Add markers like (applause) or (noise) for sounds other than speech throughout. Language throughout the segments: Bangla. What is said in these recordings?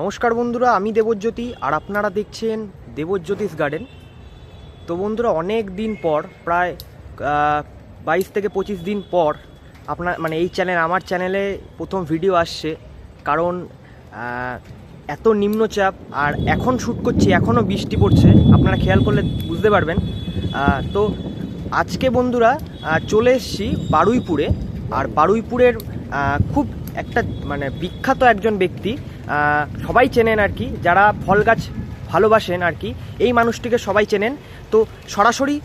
নমস্কার বন্ধুরা, আমি দেবজ্যোতি আর আপনারা দেখছেন দেবজ্যোতিষ গার্ডেন তো বন্ধুরা, অনেক দিন পর, প্রায় বাইশ থেকে পঁচিশ দিন পর আপনার মানে এই চ্যানেল আমার চ্যানেলে প্রথম ভিডিও আসছে। কারণ এত নিম্নচাপ আর এখন শ্যুট করছি, এখনও বৃষ্টি পড়ছে। আপনারা খেয়াল করলে বুঝতে পারবেন। তো আজকে বন্ধুরা চলে এসেছি বারুইপুরে। আর বারুইপুরের খুব একটা মানে বিখ্যাত একজন ব্যক্তি। সবাই চেনেন আর কি যারা ফল গাছ ভালোবাসেন আর কি এই মানুষটিকে সবাই চেনেন। তো সরাসরি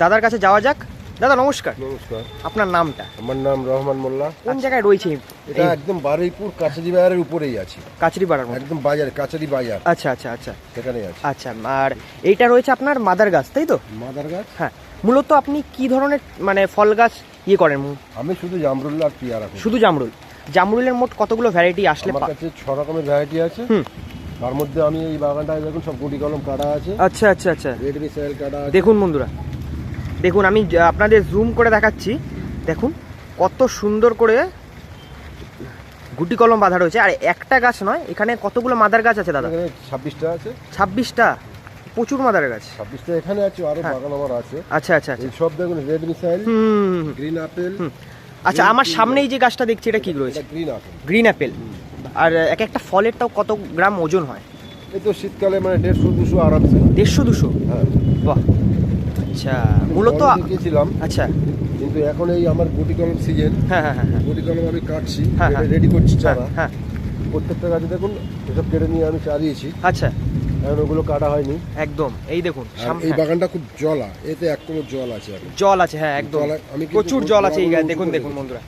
দাদার কাছে যাওয়া যাক। দাদা নমস্কার। নমস্কার। আপনার নামটা? আমার নাম রহমান মোল্লা। কোন জায়গায় রয়েছে এটা একদম বারুইপুর কাছারি বাজারের উপরেই আছে। কাচরিপাড়ার মধ্যে একদম বাজার কাছারি বাজার। আচ্ছা আচ্ছা আচ্ছা। সেখানেই আছে। আচ্ছা আর এইটা রয়েছে আপনার মাদার গাছ তাই তো? মাদার গাছ? হ্যাঁ। মূলত আপনি কি ধরনের মানে ফল গাছ ইয়ে করেন? আমি শুধু জামরুল আর পিয়ারা শুধু জামরুল? জামরুলের মোট কতগুলো ভ্যারাইটি আসলে আমার কাছে ছ রকমের ভ্যারাইটি আছে। হুম। তার মধ্যে আমি এই বাগানটায় দেখুন সব গুটি কলম কাটা আছে। আচ্ছা আচ্ছা আচ্ছা। রেড মিসাইল কাটা আছে। দেখুন বন্ধুরা দেখুন আমি আপনাদের জুম করে দেখাচ্ছি। দেখুন কত সুন্দর করে গুটি কলম বাঁধা রয়েছে। আর একটা গাছ নয় এখানে কতগুলো মাদার গাছ আছে দাদা? ছাব্বিশটা আছে। ছাব্বিশটা? প্রচুর মাদার গাছ। ছাব্বিশটা এখানে আছে আরও হ্যাঁ। বাগান আমার আছে। আচ্ছা আচ্ছা আচ্ছা। এই সব দেখুন রেড মিসাইল হুম গ্রিন আপেল। আচ্ছা আমার সামনেই যে গাছটা দেখছি এটা কি রয়েছে? গ্রিন আপেল গ্রিন অ্যাপেল আর এক একটা ফলের তাও কত গ্রাম ওজন হয়? এই তো শীতকালে মানে দেড়শো দুশো আরামসে দেড়শো দুশো? হ্যাঁ। বাহ। আচ্ছা মূলত গেছিলাম আচ্ছা। কিন্তু এখন এই আমার গুটি কলম সিজন হ্যাঁ হ্যাঁ হ্যাঁ হ্যাঁ। গুটি কলম আমি কাটছি হ্যাঁ, হ্যাঁ। রেডি করছি হ্যাঁ চারা। হ্যাঁ। প্রত্যেকটা গাছে দেখুন এসব কেটে নিয়ে আমি চালিয়েছি। আচ্ছা। এখন ওগুলো কাটা হয়নি। একদম। এই দেখুন এই হ্যাঁ, বাগানটা খুব জলা এতে এক কোমর জল আছে জল আছে হ্যাঁ একদম। আমি প্রচুর জল আছে এই গায়ে দেখুন দেখুন বন্ধুরা।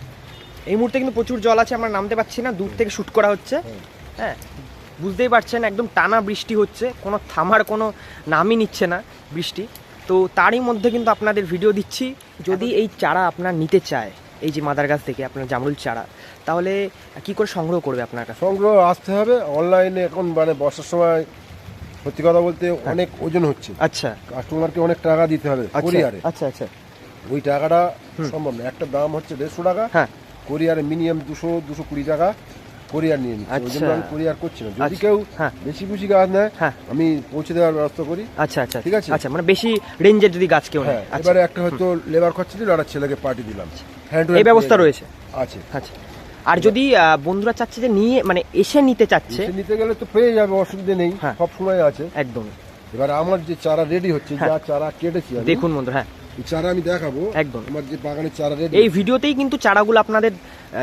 এই মুহূর্তে কিন্তু প্রচুর জল আছে আমরা নামতে পারছি না দূর থেকে শুট করা হচ্ছে। হ্যাঁ। হ্যাঁ বুঝতেই পারছেন একদম টানা বৃষ্টি হচ্ছে কোনো থামার কোনো নামই নিচ্ছে না বৃষ্টি। তো তারই মধ্যে কিন্তু আপনাদের ভিডিও দিচ্ছি যদি এই চারা আপনার নিতে চায় এই যে মাদার গাছ থেকে আপনার জামরুল চারা তাহলে কি করে সংগ্রহ করবে আপনার কাছে সংগ্রহ আসতে হবে অনলাইনে এখন মানে বর্ষার সময় সত্যি কথা বলতে অনেক ওজন হচ্ছে। আচ্ছা। কাস্টমারকে অনেক টাকা দিতে হবে আচ্ছা কোরিয়ারে আচ্ছা আচ্ছা। ওই টাকাটা সম্ভব না। একটা দাম হচ্ছে দেড়শো টাকা। হ্যাঁ। কোরিয়ারে মিনিমাম দুশো দুশো কুড়ি টাকা কোরিয়ার নিয়ে নিচ্ছে। ওই জন্য আচ্ছা। আমি কোরিয়ার করছি না। যদি আচ্ছা, কেউ হ্যাঁ। বেশি বেশি গাছ নেয় হ্যাঁ। আমি পৌঁছে দেওয়ার ব্যবস্থা করি। আচ্ছা আচ্ছা। ঠিক আছে? আচ্ছা মানে বেশি রেঞ্জের যদি গাছ কেউ নেয়। হ্যাঁ আচ্ছা। এবারে একটা হয়তো লেবার খরচা দিল আর ছেলেকে পার্টি দিলাম। হ্যান্ড এই ব্যবস্থা রয়েছে। আছে। আচ্ছা। আর যদি আহ, বন্ধুরা চাচ্ছে যে নিয়ে মানে এসে নিতে চাচ্ছে নিতে গেলে তো পেয়ে যাবে অসুবিধা নেই হ্যাঁ। সব সময় আছে। একদম। এবার আমার যে চারা রেডি হচ্ছে যা চারা কেটেছি দেখুন বন্ধু হ্যাঁ। চারা আমি দেখাবো। একদম। আমার যে বাগানের চারা এই ভিডিওতেই কিন্তু চারাগুলো আপনাদের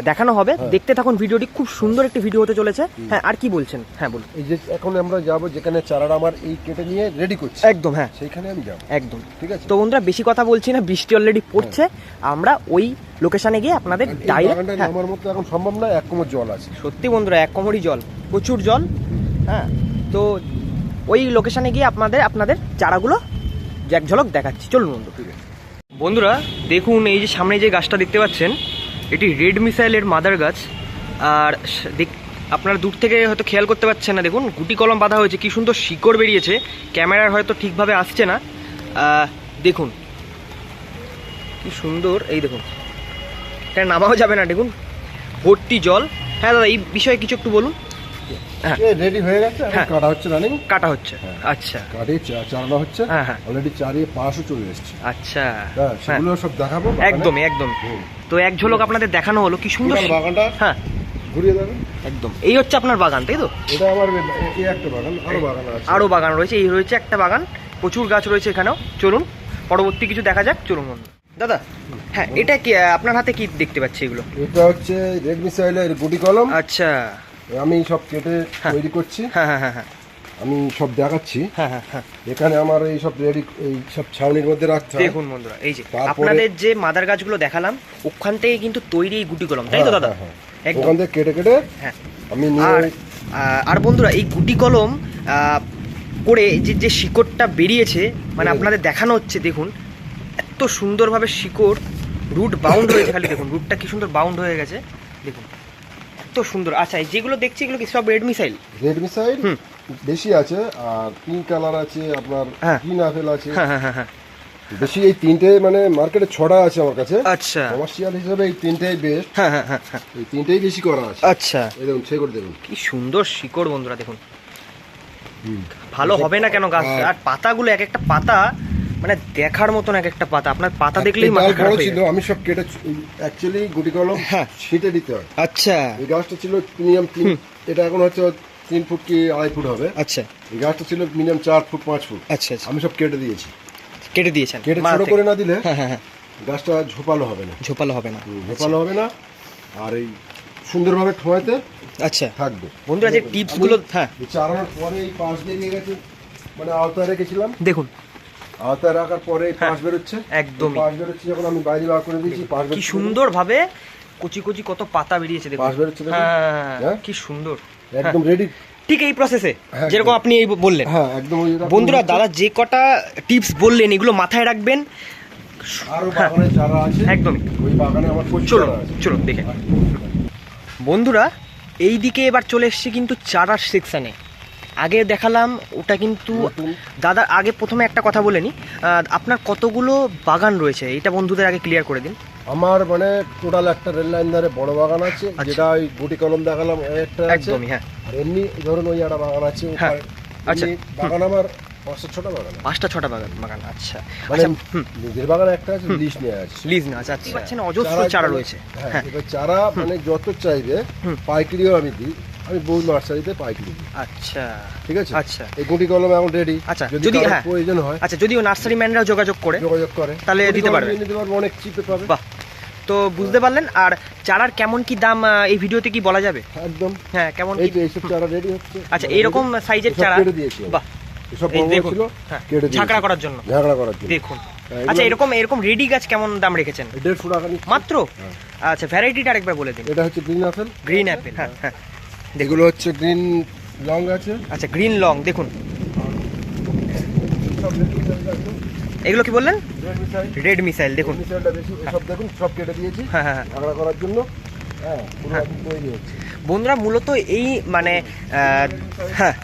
দেখানো হবে। হ্যাঁ। দেখতে থাকুন ভিডিওটি খুব সুন্দর একটি ভিডিও হতে চলেছে। হ্যাঁ আর কি বলছেন? হ্যাঁ বলুন। এই যে এখন আমরা যাব যেখানে চারাটা আমার এই কেটে নিয়ে রেডি করছি। একদম হ্যাঁ। সেইখানে আমি যাব। একদম। ঠিক আছে? তো বন্ধুরা বেশি কথা বলছি না বৃষ্টি অলরেডি পড়ছে। আমরা ওই লোকেশনে গিয়ে আপনাদের ডাইরেক্ট বাগানটা নামার মতো এখন সম্ভব না এক কোমর জল আছে। সত্যি বন্ধুরা এক কোমরই জল প্রচুর জল। হ্যাঁ তো ওই লোকেশনে গিয়ে আপনাদের আপনাদের চারাগুলো এক ঝলক দেখাচ্ছি। চলুন বন্ধু। ঠিক আছে। বন্ধুরা, দেখুন এই যে সামনে যে গাছটা দেখতে পাচ্ছেন, এটি রেড মিসাইলের মাদার গাছ। আর আপনারা দূর থেকে হয়তো খেয়াল করতে পারছেন না, দেখুন, গুটি কলম বাঁধা হয়েছে, কি সুন্দর শিকড় বেরিয়েছে, ক্যামেরার হয়তো ঠিকভাবে আসছে না। দেখুন, কি সুন্দর, এই দেখুন, এটা নামাও যাবে না, দেখুন, ভর্তি জল। হ্যাঁ দাদা, এই বিষয়ে কিছু একটু বলুন। হ্যাঁ। রেডি হয়ে গেছে হ্যাঁ। কাটা হচ্ছে রানিং কাটা হচ্ছে হ্যাঁ। আচ্ছা। কাটে চা- চারানো হচ্ছে হ্যাঁ, হ্যাঁ। অলরেডি চারিয়ে পাশও চলে এসছে। আচ্ছা। হ্যাঁ সেগুলো সব দেখাবো একদমই একদম তো এক ঝলক আপনাদের দেখানো হলো কি সুন্দর বাগানটা হ্যাঁ। ঘুরিয়ে দেবেন। একদম। এই হচ্ছে আপনার বাগান তাই তো? এটা আমার এই একটা বাগান আরও বাগান আছে। আরও বাগান রয়েছে এই রয়েছে একটা বাগান প্রচুর গাছ রয়েছে এখানেও। চলুন পরবর্তী কিছু দেখা যাক চলুন দাদা হ্যাঁ এটা কি আপনার হাতে কি দেখতে পাচ্ছি এগুলো? এটা হচ্ছে রেডমি মিসাইলের গুটি কলম। আচ্ছা। আমি সব কেটে হ্যাঁ। তৈরি করছি। হ্যাঁ হ্যাঁ হ্যাঁ হ্যাঁ। আমি সব দেখাচ্ছি। হ্যাঁ হ্যাঁ হ্যাঁ। এখানে আমার এই সব রেডি এই সব ছাউনির মধ্যে রাখতে দেখুন বন্ধুরা এই যে আপনাদের যে মাদার গাছগুলো দেখালাম ওখান থেকে কিন্তু তৈরি এই গুটি কলম তাই তো দাদা। ওখান থেকে কেটে কেটে হ্যাঁ। আমি নিয়ে আর বন্ধুরা এই গুটি কলম করে যে যে শিকড়টা বেরিয়েছে মানে আপনাদের দেখানো হচ্ছে দেখুন এত সুন্দরভাবে শিকড় রুট বাউন্ড হয়েছে খালি দেখুন রুটটা কি সুন্দর বাউন্ড হয়ে গেছে দেখুন। এত সুন্দর। আচ্ছা এই যেগুলো দেখছি এগুলো কি সব রেড মিসাইল? Red missile. বেশি আছে আর পিঙ্ক কালার আছে আপনার হ্যাঁ। গ্রিন আপেল আছে। হ্যাঁ হ্যাঁ হ্যাঁ হ্যাঁ। বেশি এই তিনটে মানে মার্কেটে ছটা আছে আমার কাছে। আচ্ছা। কমার্শিয়াল হিসেবে এই তিনটেই বেস্ট হ্যাঁ হ্যাঁ হ্যাঁ এই তিনটেই বেশি করা আছে। আচ্ছা। এই দেখুন করে দেখুন। কি সুন্দর শিকড় বন্ধুরা দেখুন। ভালো হবে না কেন গাছ। আর পাতাগুলো এক একটা পাতা মানে দেখার মতন এক একটা পাতা। আপনার পাতা দেখলেই মাথা খারাপ ছিল আমি সব কেটে অ্যাকচুয়ালি গুটি কলম হ্যাঁ। ছিটে দিতে হয়। আচ্ছা। এই গাছটা ছিল মিনিমাম তিন এটা এখন হচ্ছে তিন ফুট কি আড়াই ফুট হবে। আচ্ছা। এই গাছটা ছিল মিনিমাম চার ফুট পাঁচ ফুট। আচ্ছা আচ্ছা। আমি সব কেটে দিয়েছি। কেটে দিয়েছেন। কেটে ছোট করে না দিলে হ্যাঁ হ্যাঁ হ্যাঁ। গাছটা ঝোপালো হবে না। ঝোপালো হবে না। ঝোপালো হবে না। আর এই সুন্দরভাবে ঠোঁয়াতে আচ্ছা। থাকবে। বন্ধুরা যে টিপসগুলো হ্যাঁ। চারানোর পরে এই পাশ বেরিয়ে গেছে। মানে আওতায় রেখেছিলাম। দেখুন। আওতায় রাখার পরে পাশ বেরোচ্ছে? একদমই। এই পাশ বেরোচ্ছে যখন আমি বাইরে বার করে দিয়েছি পাশ কি সুন্দর ভাবে কুচি কুচি কত পাতা বেরিয়েছে দেখুন। পাশ বেরোচ্ছে দেখুন। হ্যাঁ হ্যাঁ? কি সুন্দর। একদম রেডি ঠিক এই প্রসেসে হ্যাঁ, যেরকম আপনি এই বললেন। হ্যাঁ একদম বন্ধুরা দাদা যে কটা টিপস বললেন এগুলো মাথায় রাখবেন। আরও বাগানে চারা আছে একদমই। ওই বাগানে আমার চলো চলো দেখে। বন্ধুরা এই দিকে এবার চলে এসেছি কিন্তু চারার সেকশানে আগে দেখালাম ওটা কিন্তু দাদা আগে প্রথমে একটা কথা বলে নি। আপনার কতগুলো বাগান রয়েছে? এটা বন্ধুদের আগে ক্লিয়ার করে দিন। আমার মানে টোটাল একটা রেল লাইন ধারে বড় বাগান আছে আচ্ছা। যেটা ওই গুটি কলম দেখালাম একটা একদমই হ্যাঁ। আর এমনি ধরুন ওই একটা বাগান আছে হ্যাঁ, আচ্ছা, বাগান আমার পাঁচশো ছটা বাগান পাঁচটা ছটা বাগান বাগান আচ্ছা। মানে আচ্ছা নিজের বাগান একটা আছে লিস্ট নিয়ে আছে। লিজ না আচ্ছা। আচ্ছা অজস্র চারা রয়েছে হ্যাঁ হ্যাঁ এবার চারা মানে যত চাইবে। পাইকারিও আমি দিই। আমি বহু নার্সারিতে আচ্ছা। ঠিক আছে? আচ্ছা। এই গুটি কলম এখন রেডি আচ্ছা, যদি যদি- হ্যাঁ। প্রয়োজন হয়। আচ্ছা যদিও নার্সারি ম্যানরা যোগাযোগ করে যোগাযোগ করে। তাহলে দিতে পারবে? নিতে পারবে অনেক চিপে পাবে বাহ। তো বুঝতে পারলেন আর চারার কেমন কি দাম এই ভিডিওতে কি বলা যাবে? একদম। হ্যাঁ কেমন এই এইসব চারা রেডি হচ্ছে। আচ্ছা এইরকম সাইজের চারা? বাহ। এসব ছিল হ্যাঁ কেটে ঝাঁকড়া করার জন্য। ঝাঁকড়া করার জন্য। দেখুন। হ্যাঁ, আচ্ছা এরকম এরকম রেডি গাছ কেমন দাম রেখেছেন? দেড়শো টাকা মাত্র। আচ্ছা ভ্যারাইটিটা আরেকবার বলে দিন। এটা হচ্ছে গ্রিন আপেল গ্রিন অ্যাপেল হ্যাঁ হ্যাঁ। এগুলো হচ্ছে গ্রিন লং আছে। আচ্ছা গ্রিন লং দেখুন। এগুলো কি বললেন? রেড মিসাইল দেখুন। সব দেখুন সব কেটে দিয়েছি। হ্যাঁ হ্যাঁ হ্যাঁ। করার জন্য। হ্যাঁ বন্ধুরা মূলত এই মানে হ্যাঁ।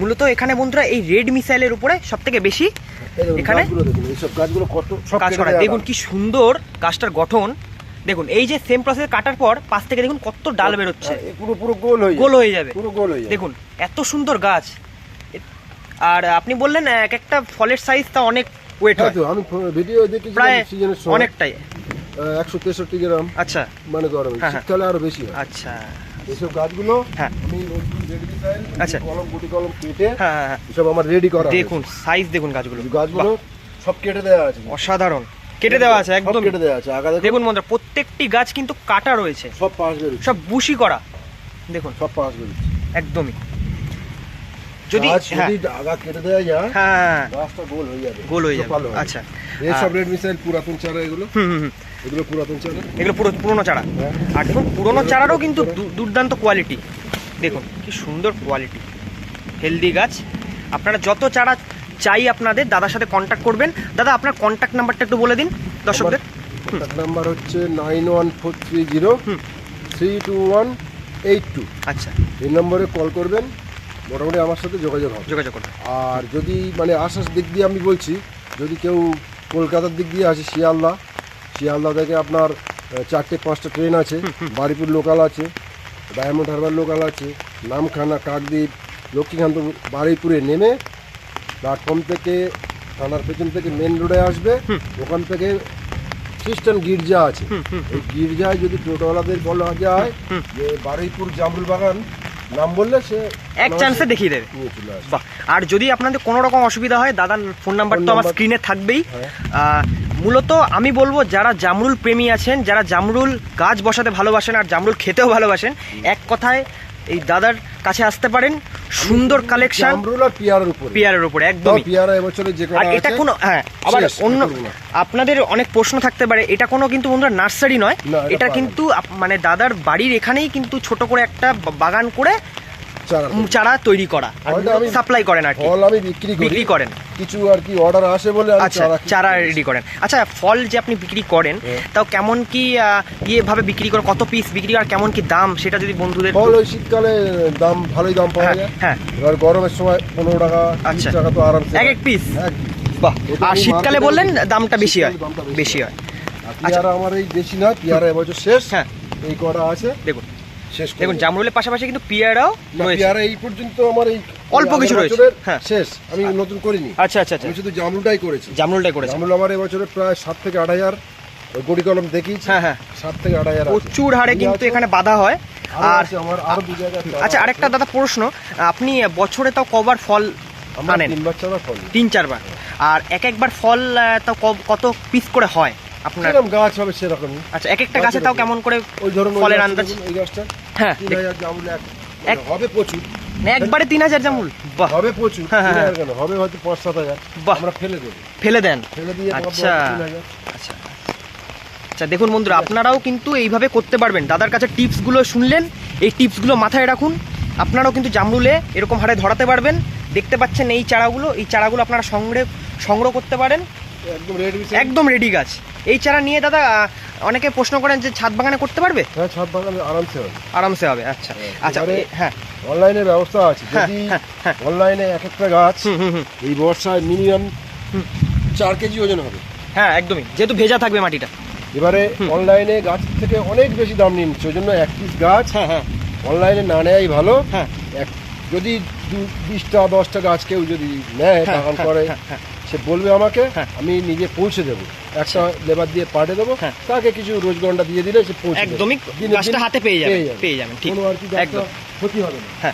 মূলত এখানে বন্ধুরা এই রেড মিসাইলের উপরে সব থেকে বেশি এখানে কাজ করা। দেখুন কি সুন্দর গাছটার গঠন। দেখুন এই যে সেম প্রসেস কাটার পর পাশ থেকে দেখুন কত ডাল বেরোচ্ছে। হ্যাঁ, পুরো পুরো গোল হয়ে গোল হয়ে যাবে। পুরো গোল হয়ে যাবে। দেখুন এত সুন্দর গাছ। আর আপনি বললেন এক একটা ফলের সাইজ তা অনেক ওয়েট হ্যাঁ হয়। আমি ভিডিও দেখেছি প্রায় সিজনের সময় অনেকটাই। একশো তেষট্টি গ্রাম। আচ্ছা। মানে গরমে। হ্যাঁ। শীতকালে আরও বেশি হয়। আচ্ছা। এইসব গাছগুলো হ্যাঁ। আমি আচ্ছা। কলম গুটি কলম কেটে হ্যাঁ হ্যাঁ, হ্যাঁ। এসব আমার রেডি করা দেখুন সাইজ দেখুন গাছগুলো। গাছগুলো সব কেটে দেওয়া আছে। অসাধারণ। কেটে দেওয়া আছে একদম। কেটে দেওয়া আছে। আগা দেখুন বন্ধুরা প্রত্যেকটি গাছ কিন্তু কাটা রয়েছে। সব পাশ বেরোচ্ছে। সব বুশি করা। দেখুন। সব পাশ বেরোচ্ছে। একদমই। যদি গাছ হ্যাঁ। যদি আগা কেটে দেওয়া যায় হ্যাঁ। গাছটা গোল হয়ে যাবে। গোল হয়ে যাবে। আচ্ছা। এই সব রেড মিসাইল পুরাতন চারা এগুলো? হুম। এগুলো পুরাতন চারা? এগুলো পুরো পুরোনো চারা। হ্যাঁ। আর দেখুন পুরোনো চারারও কিন্তু দুর্দান্ত কোয়ালিটি দেখুন কি সুন্দর কোয়ালিটি হেলদি গাছ। আপনারা যত চারা চাই আপনাদের দাদার সাথে কন্ট্যাক্ট করবেন। দাদা আপনার কন্ট্যাক্ট নাম্বারটা একটু বলে দিন দর্শকদের। কন্ট্যাক্ট নাম্বার হচ্ছে nine one four three zero three two one eight two আচ্ছা। এই নম্বরে কল করবেন মোটামুটি আমার সাথে যোগাযোগ হবে। যোগাযোগ করবেন। আর যদি মানে আসার দিক দিয়ে আমি বলছি যদি কেউ কলকাতার দিক দিয়ে আসে শিয়ালদা শিয়ালদা থেকে আপনার চারটে পাঁচটা ট্রেন আছে বারিপুর লোকাল আছে ডায়মন্ড হারবার লোকাল আছে নামখানা কাকদ্বীপ লক্ষ্মীকান্ত বারুইপুরে নেমে প্ল্যাটফর্ম থেকে থানার পেছন থেকে মেন রোডে আসবে ওখান থেকে খ্রিস্টান গির্জা আছে। এই গির্জায় যদি টোটোওয়ালাদের বলা যায় যে বারুইপুর জামরুল বাগান নাম বললে সে এক চান্সে দেখিয়ে দেবে। বাহ। আর যদি আপনাদের কোনো রকম অসুবিধা হয় দাদার ফোন নাম্বার তো আমার স্ক্রিনে থাকবেই। হ্যাঁ। মূলত আমি বলব যারা জামরুল প্রেমী আছেন যারা জামরুল গাছ বসাতে ভালোবাসেন আর জামরুল খেতেও ভালোবাসেন এক কথায় এই দাদার কাছে আসতে পারেন। সুন্দর কালেকশন জামরুল পিয়ারের উপরে। পিয়ারের উপরে তাও পিয়ারা এবছরে যে আর এটা কোনো হ্যাঁ আবার অন্য আপনাদের অনেক প্রশ্ন থাকতে পারে এটা কোনো কিন্তু বন্ধুরা নার্সারি নয় এটা কিন্তু মানে দাদার বাড়ির এখানেই কিন্তু ছোট করে একটা বাগান করে চারা তৈরি করা সাপ্লাই করেন আর কি। ফল আমি বিক্রি বিক্রি করেন। কিছু আর কি অর্ডার আসে বলে আচ্ছা চারা রেডি করেন। আচ্ছা ফল যে আপনি বিক্রি করেন হ্যাঁ। তাও কেমন কি আহ, ইয়ে ভাবে বিক্রি করেন কত পিস বিক্রি আর কেমন কি দাম সেটা যদি বন্ধুদের ফল ওই শীতকালে দাম ভালোই দাম পাওয়া হ্যাঁ, যায়। হ্যাঁ। এবার গরমের সময় পনেরো টাকা আচ্ছা। টাকা তো আরামসে এক এক পিস বাহ আর শীতকালে বললেন দামটা বেশি হয় বেশি হয়। আর আমার এই বেশি না পেয়ারা এবছর শেষ। হ্যাঁ। এই কটা আছে। দেখুন। শেষ দেখুন জামরুলের পাশাপাশি কিন্তু পিয়ারাও পেয়ারা এই পর্যন্ত আমার এই অল্প কিছু রয়েছে। হ্যাঁ। শেষ। আমি নতুন করিনি। আচ্ছা আচ্ছা আচ্ছা। আমি শুধু জামরুলটাই করেছি। জামরুলটাই করেছে জামরুল আমার এবছরে প্রায় সাত থেকে আট হাজার গড়ি কলম দেখিয়েছি। হ্যাঁ হ্যাঁ। সাত থেকে আট হাজার। প্রচুর হারে কিন্তু এখানে বাধা হয়। আর আমার আরও দু জায়গায় আচ্ছা আরেকটা দাদা প্রশ্ন আপনি বছরে তাও কবার ফল আনেন? তিনবার চারা ফল তিন চারবার আর এক একবার ফল তাও কত পিস করে হয় আপনার? গাছ হবে সেরকমই। আচ্ছা এক একটা গাছে তাও কেমন করে ওই ধরুন ফলের আন্দাজ? এই গাছটা। হ্যাঁ তিন হাজার এক। হবে প্রচুর। একবারে তিন হাজার জামুল বাহ। হবে প্রচুর। হ্যাঁ, হ্যাঁ, হবে হয়তো পাঁচ সাত হাজার। আমরা ফেলে দেবো। ফেলে দেন। ফেলে দিয়ে আচ্ছা। আচ্ছা। আচ্ছা দেখুন বন্ধুরা আপনারাও কিন্তু এইভাবে করতে পারবেন। দাদার কাছে টিপসগুলো শুনলেন এই টিপসগুলো মাথায় রাখুন। আপনারাও কিন্তু জামরুলে এরকম হারে ধরাতে পারবেন। দেখতে পাচ্ছেন এই চারাগুলো এই চারাগুলো আপনারা সংগ্রহ সংগ্রহ করতে পারেন। একদম রেডি একদম রেডি গাছ। এই চারা নিয়ে দাদা অনেকে প্রশ্ন করেন যে ছাদ বাগানে করতে পারবে? হ্যাঁ ছাদ বাগানে আরামসে হবে। আরামসে হবে আচ্ছা। আচ্ছা এবারে- হ্যাঁ। অনলাইনে ব্যবস্থা আছে। হ্যাঁ, যদি হ্যাঁ, হ্যাঁ। অনলাইনে এক একটা গাছ এই বর্ষায় মিনিমাম চার কেজি ওজন হবে। হ্যাঁ একদমই। যেহেতু ভেজা থাকবে মাটিটা। এবারে অনলাইনে গাছ থেকে অনেক বেশি দাম নিচ্ছে ওই জন্য এক পিস গাছ হ্যাঁ হ্যাঁ। অনলাইনে না নেওয়াই ভালো। হ্যাঁ। এক যদি দু- বিশটা দশটা গাছ কেউ যদি নেয় হ্যাঁ, বাগান হ্যাঁ, করে হ্যাঁ, হ্যাঁ। সে বলবে আমাকে হ্যাঁ। আমি নিজে পৌঁছে দেবো। একটা লেবার দিয়ে পাঠিয়ে দেবো হ্যাঁ। তাকে কিছু রোজগন্ডা দিয়ে দিলে সে পৌঁছে একদমই দিন হাতে পেয়ে যাবেন পেয়ে যাবেন ঠিক। আর কি একদম। ক্ষতি হবে না। হ্যাঁ।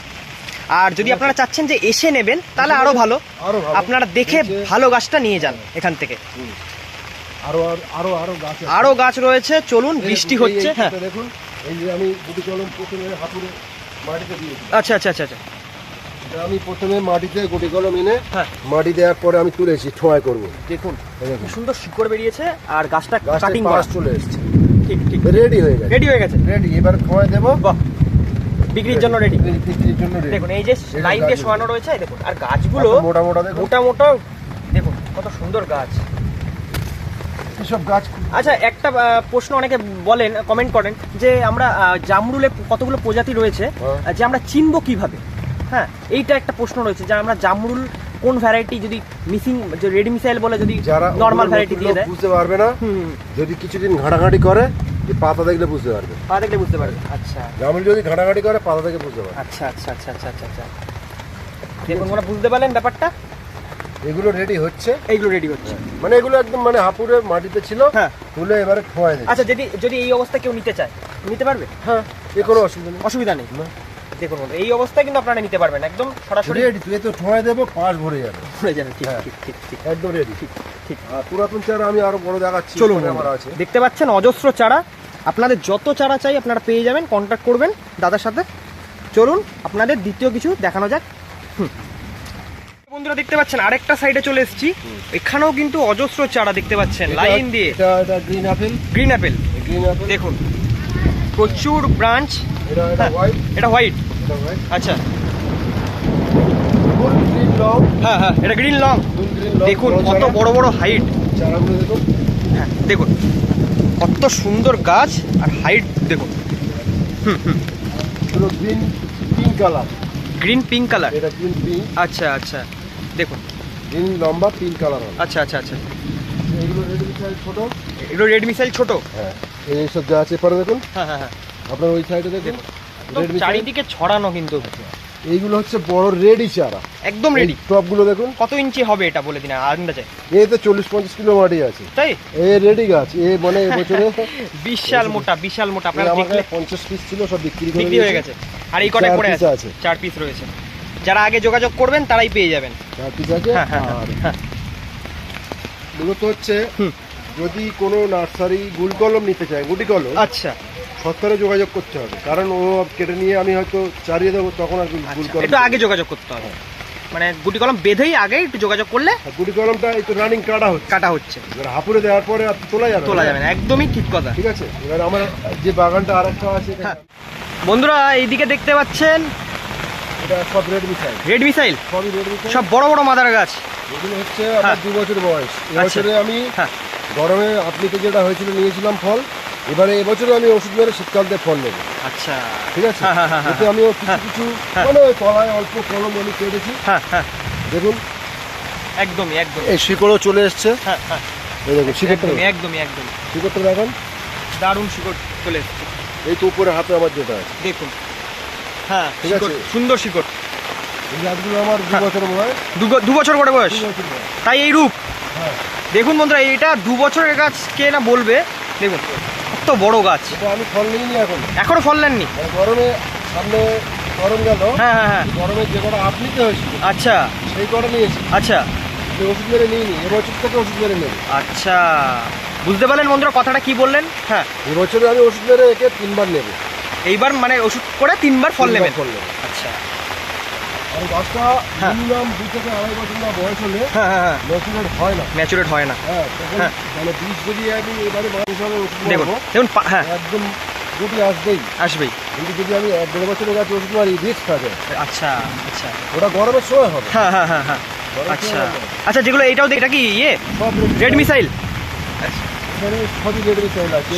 আর যদি আপনারা চাচ্ছেন যে এসে নেবেন তাহলে আরও ভালো। আরও আপনারা দেখে ভালো গাছটা নিয়ে যান এখান থেকে। আরও আর- আরও গাছ। আরও গাছ রয়েছে চলুন বৃষ্টি হচ্ছে। হ্যাঁ। দেখুন এই যে আমি কলম প্রথমে হাতুড়ে মাটিতে দিয়েছি আচ্ছা আচ্ছা আচ্ছা আচ্ছা। আমি প্রথমে মাটিতে গুটি কলম এনে হ্যাঁ। মাটি দেওয়ার পরে আমি তুলেছি ঠোঁয়াই করব। দেখুন সুন্দর শিকড় বেরিয়েছে আর গাছটা কাটিং পাশ চলে এসছে। ঠিক ঠিক। রেডি হয়ে গেছে। রেডি হয়ে গেছে। রেডি এবার ঠোঁয়াই দেবো। বাহ। বিক্রির জন্য রেডি বিক্রির জন্য ready। দেখুন এই যে লাইন দিয়ে শোয়ানো রয়েছে দেখুন আর গাছগুলো মোটা মোটা দেখুন। মোটা মোটা। দেখুন কত সুন্দর গাছ। এসব গাছ আচ্ছা একটা প্রশ্ন অনেকে বলেন কমেন্ট করেন যে আমরা জামরুলে কতগুলো প্রজাতি রয়েছে হ্যাঁ। যে আমরা চিনবো কীভাবে? হ্যাঁ এইটা একটা প্রশ্ন রয়েছে যে আমরা জামরুল কোন ভ্যারাইটি যদি মিসিং যে রেডি মিসাইল বলে যদি যারা নর্মাল ভ্যারাইটি দিয়ে দেয়। বুঝতে পারবে না যদি কিছুদিন ঘাটাঘাটি করে পাতা দেখলে বুঝতে পারবে। পা দেখলে বুঝতে পারবে আচ্ছা। জামুল যদি ঘাটাঘাটি করে পাতা দেখে বুঝতে পারবে। আচ্ছা আচ্ছা আচ্ছা আচ্ছা আচ্ছা আচ্ছা। দেখুন ওরা বুঝতে পারলেন ব্যাপারটা? এগুলো রেডি হচ্ছে। এইগুলো রেডি হচ্ছে। মানে এগুলো একদম মানে হাপুরে মাটিতে ছিল হ্যাঁ। তুলে এবারে আচ্ছা যদি যদি এই অবস্থায় কেউ নিতে চায় নিতে পারবে? হ্যাঁ এ কোনো অসুবিধা নেই। অসুবিধা নেই। দেখুন এই অবস্থায় কিন্তু আপনারা নিতে পারবেন একদম সরাসরি রেডি তুই তো ঠোঁয়াই দেবো পাশ ভরে যাবে। (laughs) ভরে যাবে ঠিক হ্যাঁ। ঠিক ঠিক ঠিক একদম রেডি ঠিক ঠিক। পুরাতন চারা আমি আরও বড় দেখাচ্ছি চলুন আমার আছে। দেখতে পাচ্ছেন অজস্র চারা। আপনাদের যত চারা চাই আপনারা পেয়ে যাবেন কন্ট্যাক্ট করবেন দাদার সাথে। চলুন আপনাদের দ্বিতীয় কিছু দেখানো যাক। হুম। বন্ধুরা দেখতে পাচ্ছেন আরেকটা সাইডে চলে এসেছি। এখানেও কিন্তু অজস্র চারা দেখতে পাচ্ছেন লাইন দিয়ে। Green apple green apple green apple দেখুন প্রচুর ব্রাঞ্চ এটা এটা হ্যাঁ। হোয়াইট এটা হোয়াইট এটা হোয়াইট আচ্ছা। গ্রিন লং হ্যাঁ হ্যাঁ এটা গ্রিন লং দেখুন কত বড় বড় হাইট চারাগুলো দেখুন। হ্যাঁ দেখুন। কত সুন্দর গাছ আর হাইট দেখুন। পুরো green pink colour green pink colour এটা গ্রিন পিঙ্ক আচ্ছা আচ্ছা। দেখুন। গ্রিন লম্বা পিঙ্ক কালার আচ্ছা আচ্ছা আচ্ছা। এইগুলো রেড মিসাইল ছোট? এগুলো রেড মিসাইল ছোট। হ্যাঁ। এইসব যা আছে এপারে দেখুন। হ্যাঁ হ্যাঁ হ্যাঁ। আপনার ওই সাইডে দেখুন চারিদিকে ছড়ানো কিন্তু। এইগুলো হচ্ছে বড় রেডি চারা। একদম রেডি টপগুলো দেখুন। কত ইঞ্চি হবে এটা বলে দিন আন্দাজে তো চল্লিশ পঞ্চাশ কিলো মাটি আছে। তাই? এ রেডি গাছ এ মানে এবছরে (laughs) বিশাল মোটা বিশাল মোটা আপনারা দেখলে পঞ্চাশ পিস ছিল সব বিক্রি করে বিক্রি হয়ে গেছে। আর এই চার পড়ে আছে। চার পিস রয়েছে। যারা আগে যোগাযোগ করবেন তারাই পেয়ে যাবেন। চার পিস আছে? হ্যাঁ হ্যাঁ হ্যাঁ। মূলত হচ্ছে যদি কোনো নার্সারি গুল কলম নিতে চায় গুটি কলম আচ্ছা। সত্তরে যোগাযোগ করতে হবে। কারণ ও কেটে নিয়ে আমি হয়তো চারিয়ে দেবো তখন আর গুল আচ্ছা কলম একটু আগে যোগাযোগ করতে হবে। মানে গুটি কলম বেঁধেই আগে একটু যোগাযোগ করলে গুটি কলমটা তো রানিং কাটা হচ্ছে। কাটা হচ্ছে। এবার হাপুড়ে দেওয়ার পরে আর তোলা যাবে তোলা যাবে না একদমই ঠিক কথা। ঠিক আছে? এবার আমার যে বাগানটা আর একটা আছে হ্যাঁ। বন্ধুরা এইদিকে দেখতে পাচ্ছেন এটা সব রেড মিসাইল রেড মিসাইল সবই রেড মিসাইল সব বড় বড় মাদার গাছ। এগুলো হচ্ছে আমার দু বছর বয়স। এবছরে আমি হ্যাঁ। গরমে আপনিতে যেটা হয়েছিল নিয়েছিলাম ফল এবারে এবছরে আমি ওষুধ মেরে শীতকালতে ফল নেব। আচ্ছা। ঠিক আছে? এতে (laughs) আমি কিছু কিছু মানে ওই তলায় অল্প কলম আমি কেটেছি হ্যাঁ হ্যাঁ দেখুন। একদমই একদম এই শিকড়ও চলে এসছে। হ্যাঁ হ্যাঁ। এই দেখুন শিকড়টা একদমই একদমই একদমই। শিকড়টা দেখেন। দারুণ শিকড় চলে এসছে। এই তো উপরে হাতে আমার যেটা আছে। দেখুন। হ্যাঁ ঠিক আছে। সুন্দর শিকড়। এই গাছগুলো আমার দু হ্যাঁ। বছর বয়স। দু বছর করে বয়স। তাই এই রূপ। হ্যাঁ। দেখুন বন্ধুরা এটা দু বছরের গাছ কে না বলবে? দেখুন। বড় গাছ? আমি ফল নিইনি এখন। এখনও ফল নেননি? মানে গরমে সামনে গরম গেল। হ্যাঁ হ্যাঁ হ্যাঁ। গরমে যে কটা আপ নিতে হয়েছিল আচ্ছা। সেই কটা নিয়েছি। আচ্ছা। ওষুধ মেরে নিইনি এবছর থেকে ওষুধ মেরে নেব আচ্ছা। বুঝতে পারলেন বন্ধুরা কথাটা কি বললেন? হ্যাঁ। এবছরে আমি ওষুধ মেরে একে তিনবার নেব। এইবার মানে ওষুধ করে তিনবার ফল নেবেন? আচ্ছা। গাছটা হ্যাঁ। মিনিমাম দু থেকে আড়াই বছর না বয়স হলে হ্যাঁ হ্যাঁ হ্যাঁ। ম্যাচুরেট হয় না। ম্যাচুরেট হয় না। হ্যাঁ। মানে বীজ যদি আমি এবারে দেখুন দেখুন হ্যাঁ। একদম গুটি আসবেই। আসবেই। কিন্তু যদি আমি এক দেড় বছরের গাছে ওষুধ মারি রিস্ক থাকে আচ্ছা আচ্ছা। ওটা গরমের সময় হবে। হ্যাঁ হ্যাঁ হ্যাঁ হ্যাঁ। আচ্ছা। আচ্ছা যেগুলো এইটাও দেখ- এটা কি ইয়ে? Red missile.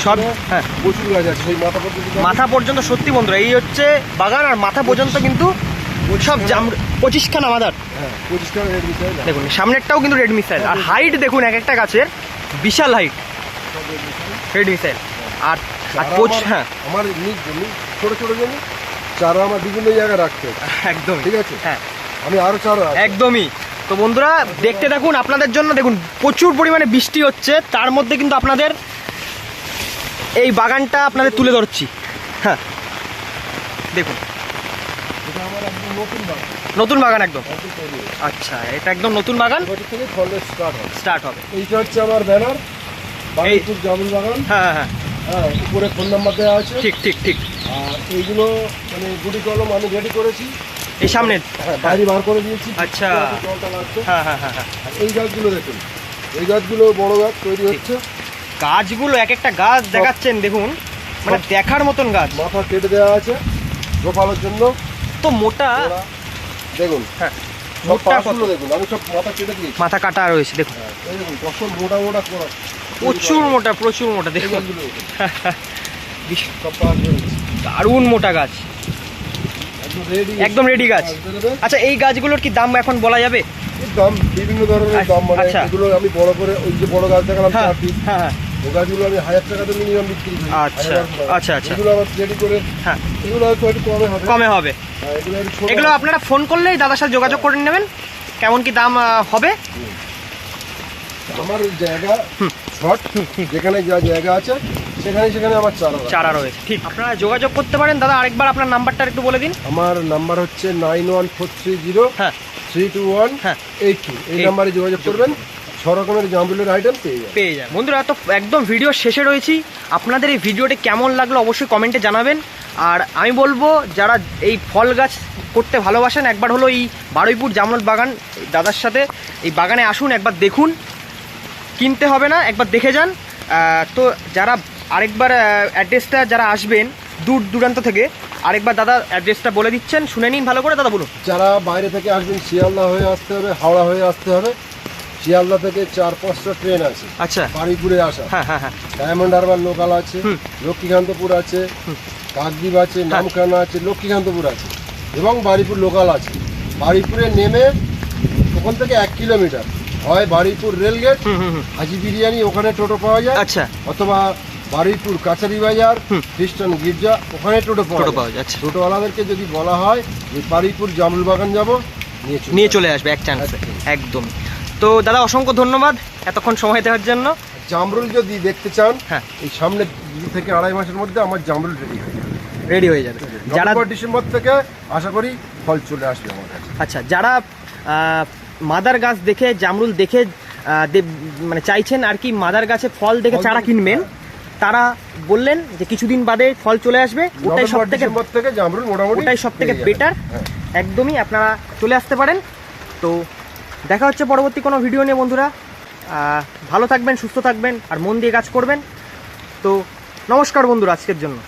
সব হ্যাঁ। মাথা পর্যন্ত মাথা পর্যন্ত সত্যি বন্ধুরা এই হচ্ছে বাগান আর মাথা পর্যন্ত কিন্তু সব জাম পঁচিশখানা মাদার। হ্যাঁ আছে দেখুন সামনেরটাও কিন্তু রেড মিসাইল আর হাইট দেখুন এক একটা গাছের বিশাল হাইট রেড মিসাইল আর হ্যাঁ। আমার জমি ছোট ছোট জমি চারা আমার বিভিন্ন জায়গায় রাখতে। একদমই। ঠিক আছে? হ্যাঁ। আমি আরও চারা একদমই। তো বন্ধুরা দেখতে দেখুন আপনাদের জন্য দেখুন প্রচুর পরিমাণে বৃষ্টি হচ্ছে। তার মধ্যে কিন্তু আপনাদের এই বাগানটা আপনাদের তুলে ধরছি। হ্যাঁ। দেখুন। একদম নতুন বাগান। নতুন বাগান একদম। আচ্ছা এটা একদম নতুন বাগান? থেকে ফলের স্টার্ট হবে। স্টার্ট হবে। এইটা হচ্ছে আমার ব্যানার বাঙ্গিপুর জামুল বাগান। হ্যাঁ হ্যাঁ হ্যাঁ। উপরে ফোন নাম্বার দেওয়া আছে। ঠিক ঠিক ঠিক। আর এইগুলো মানে গুটি কলম আমি রেডি করেছি। এই সামনে? হ্যাঁ বাইরে বার করে দিয়েছি। আচ্ছা। জলটা লাগছে। হ্যাঁ হ্যাঁ হ্যাঁ হ্যাঁ। এই গাছগুলো দেখুন এই গাছগুলো বড় গাছ তৈরি হচ্ছে। গাছগুলো এক একটা গাছ দেখাচ্ছেন দেখুন। মানে দেখার মতন গাছ। মাথা কেটে দেওয়া আছে গোপালের জন্য। তো মোটা। দেখুন। হ্যাঁ মাথা কেটে রয়েছে দেখুন। হ্যাঁ, প্রচুর মোটা প্রচুর মোটা দেখুন। দারুণ মোটা গাছ। একদম রেডি গাছ। আচ্ছা এই গাছগুলোর কি দাম এখন বলা যাবে? দাম বিভিন্ন ধরনের দাম মানে আচ্ছা। এগুলো আমি বড় করে ওই যে বড় গাছ দেখালাম হ্যাঁ হ্যাঁ। গাছগুলো আমি হাজার টাকাতে মিনিমাম বিক্রি করি। আচ্ছা, আচ্ছা, আচ্ছা। এগুলো আবার রেডি করে হ্যাঁ। এগুলো হয়তো একটু কমে হবে। কমে হবে। হ্যাঁ, এগুলো আপনারা ফোন করলেই দাদার সাথে যোগাযোগ করে নেবেন। কেমন কি দাম হবে? আমার জায়গা শর্ট যেখানে যা জায়গা আছে সেখানে সেখানে আমার চারা চারা রয়েছে। ঠিক আপনারা যোগাযোগ করতে পারেন। দাদা আরেকবার আপনার নাম্বারটা একটু বলে দিন। আমার নাম্বার হচ্ছে nine one four three zero হ্যাঁ। থ্রি টু ওয়ান হ্যাঁ। এইট টু এই- নাম্বারে যোগাযোগ করবেন। ছ রকমের আইটেম পেয়ে যাবেন পেয়ে যান বন্ধুরা তো একদম ভিডিও শেষে রয়েছি। আপনাদের এই ভিডিওটি কেমন লাগল অবশ্যই কমেন্টে জানাবেন। আর আমি বলব যারা এই ফল গাছ করতে ভালোবাসেন একবার হলো এই বারুইপুর জামরুল বাগান দাদার সাথে এই বাগানে আসুন একবার দেখুন। কিনতে হবে না একবার দেখে যান। তো যারা আরেকবার অ্যাড্রেসটা যারা আসবেন দূর দূরান্ত থেকে আরেকবার দাদা অ্যাড্রেসটা বলে দিচ্ছেন। শুনে নিন ভালো করে দাদা বলুন। যারা বাইরে থেকে আসবেন শিয়ালদা হয়ে আসতে হবে হাওড়া হয়ে আসতে হবে শিয়ালদা থেকে চার পাঁচটা ট্রেন আছে। আচ্ছা। বাড়িপুরে আসা। হ্যাঁ হ্যাঁ হ্যাঁ। ডায়মন্ড হারবার লোকাল আছে লক্ষ্মীকান্তপুর আছে। কাকদ্বীপ আছে নামখানা আছে লক্ষ্মীকান্তপুর আছে এবং বাড়িপুর লোকাল আছে। বাড়িপুরে নেমে ওখান থেকে এক কিলোমিটার হয় বাড়িপুর রেলগেট হাজি বিরিয়ানি ওখানে টোটো পাওয়া যায়। আচ্ছা। অথবা বারুইপুর কাছারি বাজার খ্রিস্টান গির্জা ওখানে টোটো পাওয়া টোটো যায়। পাওয়া যায় আচ্ছা টোটোওয়ালাদেরকে যদি বলা হয় যে বারুইপুর জামরুল বাগান যাব নিয়ে। চলে আসবে এক চান্সে একদম। তো দাদা অসংখ্য ধন্যবাদ এতক্ষণ সময় দেওয়ার জন্য। জামরুল যদি দেখতে চান হ্যাঁ। এই সামনে দু থেকে আড়াই মাসের মধ্যে আমার জামরুল রেডি হয়ে যাবে। রেডি হয়ে যাবে। যারা ডিসেম্বর থেকে আশা করি ফল চলে আসবে আমার কাছে। আচ্ছা যারা মাদার গাছ দেখে জামরুল দেখে মানে চাইছেন আর কি মাদার গাছে ফল দেখে চারা কিনবেন তারা বললেন যে কিছুদিন বাদে ফল চলে আসবে। ওটাই সব থেকে জামরুল মোটামুটি ওটাই সব থেকে বেটার হ্যাঁ। একদমই আপনারা চলে আসতে পারেন। তো দেখা হচ্ছে পরবর্তী কোনো ভিডিও নিয়ে, বন্ধুরা। ভালো থাকবেন, সুস্থ থাকবেন, আর মন দিয়ে কাজ করবেন। তো, নমস্কার বন্ধুরা, আজকের জন্য।